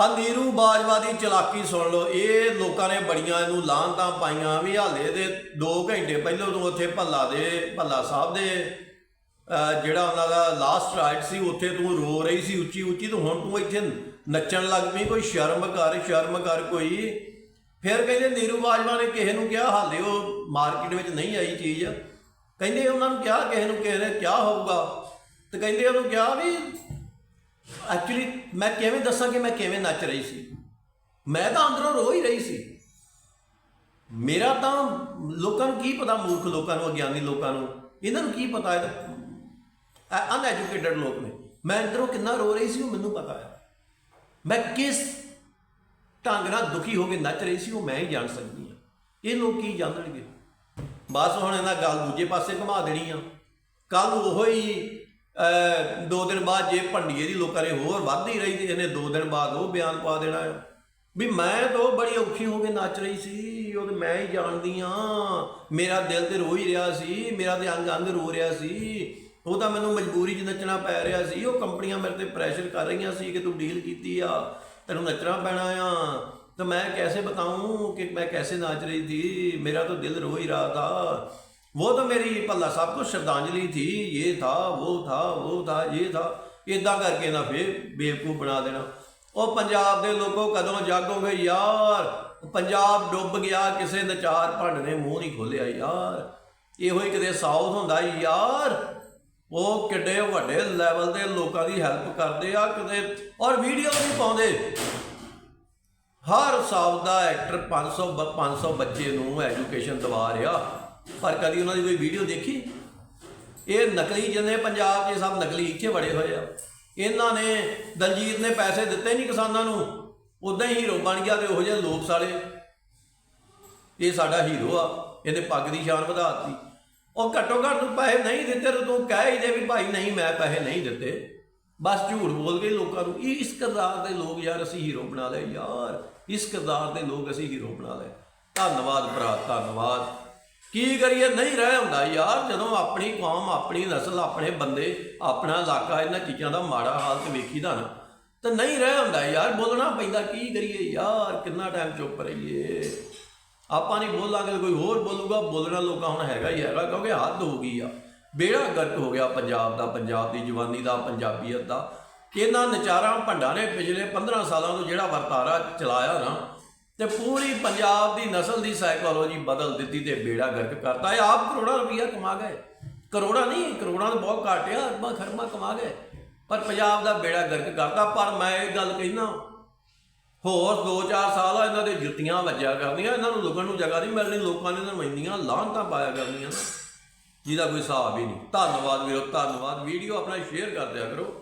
ਆ ਨੀਰੂ ਬਾਜਵਾ ਦੀ ਚਲਾਕੀ ਸੁਣ ਲਓ। ਇਹ ਲੋਕਾਂ ਨੇ ਬੜੀਆਂ ਇਹਨੂੰ ਲਾਂਤਾਂ ਪਾਈਆਂ ਵੀ ਹਾਲੇ ਦੇ 2 ਘੰਟੇ ਪਹਿਲਾਂ ਤੋਂ ਉੱਥੇ ਭੱਲਾ ਦੇ, ਭੱਲਾ ਸਾਹਿਬ ਦੇ ਜਿਹੜਾ ਉਹਨਾਂ ਦਾ ਲਾਸਟ ਰਾਈਟ ਸੀ, ਉੱਥੇ ਤੂੰ ਰੋ ਰਹੀ ਸੀ ਉੱਚੀ ਉੱਚੀ ਤੇ ਹੁਣ ਤੂੰ ਇੱਥੇ ਨੱਚਣ ਲੱਗ ਪਈ, ਕੋਈ ਸ਼ਰਮ ਕਰ ਸ਼ਰਮ ਕਰ ਕੋਈ। ਫਿਰ ਕਹਿੰਦੇ ਨੀਰੂ ਬਾਜਵਾ ਨੇ ਕਿਸੇ ਨੂੰ ਕਿਹਾ, ਹਾਲੇ ਉਹ ਮਾਰਕੀਟ ਵਿੱਚ ਨਹੀਂ ਆਈ ਚੀਜ਼। ਕਹਿੰਦੇ ਉਹਨਾਂ ਨੂੰ ਕਿਹਾ, ਕਿਸੇ ਨੂੰ ਕਿਸੇ ਨੇ ਕਿਹਾ ਹੋਊਗਾ। ਤੇ ਕਹਿੰਦੇ ਉਹਨੂੰ ਕਿਹਾ ਵੀ ਐਕਚੁਅਲੀ ਮੈਂ ਕਿਵੇਂ ਦੱਸਾਂ ਕਿ ਮੈਂ ਕਿਵੇਂ ਨੱਚ ਰਹੀ ਸੀ? ਮੈਂ ਤਾਂ ਅੰਦਰੋਂ ਰੋ ਹੀ ਰਹੀ ਸੀ। ਮੇਰਾ ਤਾਂ ਲੋਕਾਂ ਨੂੰ ਕੀ ਪਤਾ, ਮੂਰਖ ਲੋਕਾਂ ਨੂੰ, ਅਗਿਆਨੀ ਲੋਕਾਂ ਨੂੰ? ਇਹਨਾਂ ਨੂੰ ਕੀ ਪਤਾ ਹੈ ਅਨਐਜੂਕੇਟਡ ਲੋਕ ਨੇ। ਮੈਂ ਅੰਦਰੋਂ ਕਿੰਨਾ ਰੋ ਰਹੀ ਸੀ ਉਹ ਮੈਨੂੰ ਪਤਾ ਹੈ। ਮੈਂ ਕਿਸ ਢੰਗ ਨਾਲ ਦੁਖੀ ਹੋ ਕੇ ਨੱਚ ਰਹੀ ਸੀ ਉਹ ਮੈਂ ਹੀ ਜਾਣ ਸਕਦੀ ਹਾਂ। ਇਹ ਲੋਕ ਕੀ ਜਾਣਣਗੇ ਬਸ ਹੁਣ ਇਹਨਾਂ ਗੱਲ ਦੂਜੇ ਪਾਸੇ ਘੁਮਾ ਦੇਣੀ ਆ। ਕੱਲ ਉਹ ਹੀ ਦੋ ਦਿਨ ਬਾਅਦ ਜੇ ਭੰਡੀਏ ਦੀ ਲੋਕਾਂ ਨੇ ਹੋਰ ਵੱਧ ਹੀ ਰਹੀ ਤੇ ਇਹਨੇ ਦੋ ਦਿਨ ਬਾਅਦ ਉਹ ਬਿਆਨ ਪਾ ਦੇਣਾ ਵੀ ਮੈਂ ਤਾਂ ਬੜੀ ਔਖੀ ਹੋ ਕੇ ਨੱਚ ਰਹੀ ਸੀ, ਉਹ ਤੇ ਮੈਂ ਹੀ ਜਾਣਦੀ ਆ ਮੇਰਾ ਦਿਲ ਤੇ ਰੋ ਹੀ ਰਿਹਾ ਸੀ, ਮੇਰਾ ਤੇ ਅੰਗ ਅੰਗ ਰੋ ਰਿਹਾ ਸੀ। ਉਹ ਤਾਂ ਮੈਨੂੰ ਮਜਬੂਰੀ 'ਚ ਨੱਚਣਾ ਪੈ ਰਿਹਾ ਸੀ। ਉਹ ਕੰਪਨੀਆਂ ਮੇਰੇ ਤੇ ਪ੍ਰੈਸ਼ਰ ਕਰ ਰਹੀਆਂ ਸੀ ਕਿ ਤੂੰ ਡੀਲ ਕੀਤੀ ਆ, ਤੈਨੂੰ ਨੱਚਣਾ ਪੈਣਾ ਆ। ਤਾਂ ਮੈਂ ਕੈਸੇ ਬਤਾਉਂ ਕਿ ਮੈਂ ਕੈਸੇ ਨੱਚ ਰਹੀ ਸੀ? ਮੇਰਾ ਤਾਂ ਦਿਲ ਰੋ ਹੀ ਰਹਾ ਥਾ वो तो मेरी पल्ला साहब को श्रद्धांजलि थी ये था वो था वो था ये था ਇਦਾਂ ਕਰਕੇ ਨਾ ਫੇਰ ਬੇਵਕੂਫ ਬਣਾ ਦੇਣਾ ਉਹ ਪੰਜਾਬ ਦੇ ਲੋਕੋ ਕਦੋਂ ਜਾਗੋਗੇ ਯਾਰ ਪੰਜਾਬ ਡੁੱਬ ਗਿਆ ਕਿਸੇ ਨਚਾਰ ਭੰਡ ਨੇ ਮੂੰਹ ਨਹੀਂ ਖੋਲਿਆ ਯਾਰ ਇਹੋ ਹੀ ਕਿਤੇ ਸਾਊਥ ਹੁੰਦਾ ਯਾਰ ਉਹ ਕਿੱਡੇ ਵੱਡੇ ਲੈਵਲ ਦੇ ਲੋਕਾਂ ਦੀ ਹੈਲਪ ਕਰਦੇ ਆ ਕਿਤੇ ਔਰ ਵੀਡੀਓ ਨਹੀਂ ਪਾਉਂਦੇ ਹਰ ਸਾਲ ਦਾ ਐਕਟਰ 500 ਬ- 500 ਬੱਚੇ ਨੂੰ ਐਜੂਕੇਸ਼ਨ ਦਵਾ ਰਿਹਾ ਪਰ ਕਦੀ ਉਹਨਾਂ ਦੀ ਕੋਈ ਵੀਡੀਓ ਦੇਖੀ? ਇਹ ਨਕਲੀ ਜਿੰਨੇ ਪੰਜਾਬ 'ਚ ਸਭ ਨਕਲੀ ਇੱਥੇ ਬੜੇ ਹੋਏ ਆ। ਇਹਨਾਂ ਨੇ, ਦਲਜੀਤ ਨੇ ਪੈਸੇ ਦਿੱਤੇ ਨਹੀਂ ਕਿਸਾਨਾਂ ਨੂੰ। ਉਦਾਂ ਹੀ ਹੀਰੋ ਬਣ ਗਿਆ ਤੇ ਉਹੋ ਜਿਹੇ ਲੋਕ ਸਾਲੇ। ਇਹ ਸਾਡਾ ਹੀਰੋ ਆ। ਇਹਨੇ ਪੱਗ ਦੀ ਸ਼ਾਨ ਵਧਾਤੀ ਉਹ ਘੱਟੋ ਘੱਟ ਤੂੰ ਪੈਸੇ ਨਹੀਂ ਦਿੱਤੇ ਤੇ ਤੂੰ ਕਹਿ ਹੀ ਦੇ ਵੀ ਭਾਈ ਨਹੀਂ, ਮੈਂ ਪੈਸੇ ਨਹੀਂ ਦਿੱਤੇ। ਬਸ ਝੂਠ ਬੋਲ ਕੇ ਲੋਕਾਂ ਨੂੰ, ਇਹ ਇਸ ਕਿਰਦਾਰ ਦੇ ਲੋਕ ਯਾਰ ਅਸੀਂ ਹੀਰੋ ਬਣਾ ਲਏ। ਯਾਰ, ਇਸ ਕਿਰਦਾਰ ਦੇ ਲੋਕ ਅਸੀਂ ਹੀਰੋ ਬਣਾ ਲਏ। ਧੰਨਵਾਦ ਭਰਾ, ਧੰਨਵਾਦ। ਕੀ ਕਰੀਏ? ਨਹੀਂ ਰਹਿ ਹੁੰਦਾ ਯਾਰ। ਜਦੋਂ ਆਪਣੀ ਕੌਮ, ਆਪਣੀ ਨਸਲ, ਆਪਣੇ ਬੰਦੇ, ਆਪਣਾ ਇਲਾਕਾ, ਇਹਨਾਂ ਚੀਜ਼ਾਂ ਦਾ ਮਾੜਾ ਹਾਲਤ ਤੇ ਵੇਖੀਦਾ ਨਾ, ਤਾਂ ਨਹੀਂ ਰਹਿ ਹੁੰਦਾ ਯਾਰ। ਬੋਲਣਾ ਪੈਂਦਾ, ਕੀ ਕਰੀਏ ਯਾਰ? ਕਿੰਨਾ ਟਾਈਮ ਚੁੱਪ ਰਹੀਏ? ਆਪਾਂ ਨਹੀਂ ਬੋਲਾਂਗੇ ਤਾਂ ਕੋਈ ਹੋਰ ਬੋਲੂਗਾ। ਬੋਲਣਾ ਲੋਕਾਂ ਹੁਣ ਹੈਗਾ ਹੀ ਹੈਗਾ, ਕਿਉਂਕਿ ਹੱਦ ਹੋ ਗਈ ਆ। ਬੇੜਾ ਗਰਕ ਹੋ ਗਿਆ ਪੰਜਾਬ ਦਾ, ਪੰਜਾਬ ਦੀ ਜਵਾਨੀ ਦਾ, ਪੰਜਾਬੀਅਤ ਦਾ। ਇਹਨਾਂ ਨਚਾਰਾਂ ਭੰਡਾਂ ਨੇ ਪਿਛਲੇ 15 ਸਾਲਾਂ ਤੋਂ ਜਿਹੜਾ ਵਰਤਾਰਾ ਚਲਾਇਆ ਨਾ ਤੇ ਪੂਰੀ ਪੰਜਾਬ ਦੀ ਨਸਲ ਦੀ ਸਾਈਕੋਲੋਜੀ ਬਦਲ ਦਿੱਤੀ ਤੇ ਬੇੜਾ ਗਰਕ ਕਰਤਾ। ਇਹ ਆਪ ਕਰੋੜਾਂ ਰੁਪਈਆ ਕਮਾ ਗਏ। ਕਰੋੜਾਂ ਨਹੀਂ, ਕਰੋੜਾਂ ਤਾਂ ਬਹੁਤ ਘੱਟ ਆ, ਅਰਬਾਂ ਖਰਮਾਂ ਕਮਾ ਗਏ। ਪਰ ਪੰਜਾਬ ਦਾ ਬੇੜਾ ਗਰਕ ਕਰਤਾ। ਪਰ ਮੈਂ ਇਹ ਗੱਲ ਕਹਿਣਾ ਹੋਰ 2-4 ਸਾਲ ਆ ਇਹਨਾਂ ਦੇ ਜੁੱਤੀਆਂ ਵੱਜਿਆ ਕਰਦੀਆਂ, ਇਹਨਾਂ ਨੂੰ ਲੁਕਣ ਨੂੰ ਜਗ੍ਹਾ ਨਹੀਂ ਮਿਲਣੀ, ਲੋਕਾਂ ਨੇ ਇਹਨਾਂ ਨੂੰ ਇੰਨੀਆਂ ਲਾਹਨਤਾਂ ਪਾਇਆ ਕਰਨੀਆਂ ਜਿਹਦਾ ਕੋਈ ਹਿਸਾਬ ਹੀ ਨਹੀਂ। ਧੰਨਵਾਦ ਵੀਰੋ, ਧੰਨਵਾਦ। ਵੀਡੀਓ ਆਪਣਾ ਸ਼ੇਅਰ ਕਰ ਦਿਆ ਕਰੋ।